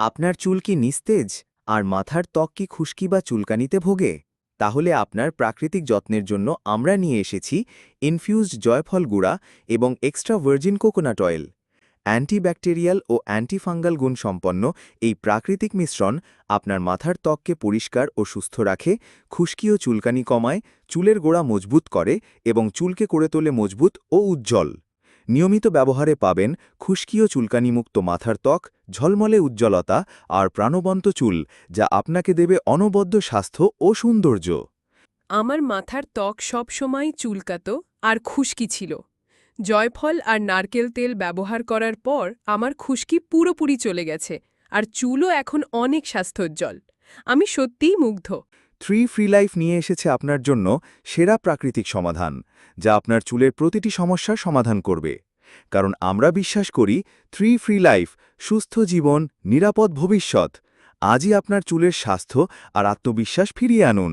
আপনার চুল কি নিস্তেজ? আর মাথার ত্বক কি খুশকি বা চুলকানিতে ভোগে? তাহলে আপনার প্রাকৃতিক যত্নের জন্য আমরা নিয়ে এসেছি ইনফিউজড জয়ফল গুঁড়া এবং extra virgin coconut oil. Antibacterial ও অ্যান্টিফাঙ্গাল গুণ সম্পন্ন এই প্রাকৃতিক মিশ্রণ আপনার মাথার ত্বককে পরিষ্কার ও সুস্থ রাখে, খুশকি ও চুলকানি কমায়, চুলের গোড়া মজবুত করে এবং চুলকে করে তোলে মজবুত ও উজ্জ্বল। নিয়মিত ব্যবহারে পাবেন খুশকি ও চুলকানিমুক্ত মাথার ত্বক, ঝলমলে উজ্জ্বলতা আর প্রাণবন্ত চুল, যা আপনাকে দেবে অনবদ্য স্বাস্থ্য ও সৌন্দর্য। আমার মাথার ত্বক সবসময় চুলকাতো আর খুশকি ছিল। জয়ফল আর নারকেল তেল ব্যবহার করার পর আমার খুশকি পুরোপুরি চলে গেছে, আর চুলও এখন অনেক স্বাস্থ্যোজ্জ্বল। আমি সত্যিই মুগ্ধ। থ্রি ফ্রি লাইফ নিয়ে এসেছে আপনার জন্য সেরা প্রাকৃতিক সমাধান, যা আপনার চুলের প্রতিটি সমস্যার সমাধান করবে। কারণ আমরা বিশ্বাস করি থ্রি ফ্রি লাইফ, সুস্থ জীবন, নিরাপদ ভবিষ্যৎ, আজই আপনার চুলের স্বাস্থ্য আর আত্মবিশ্বাস ফিরিয়ে আনুন।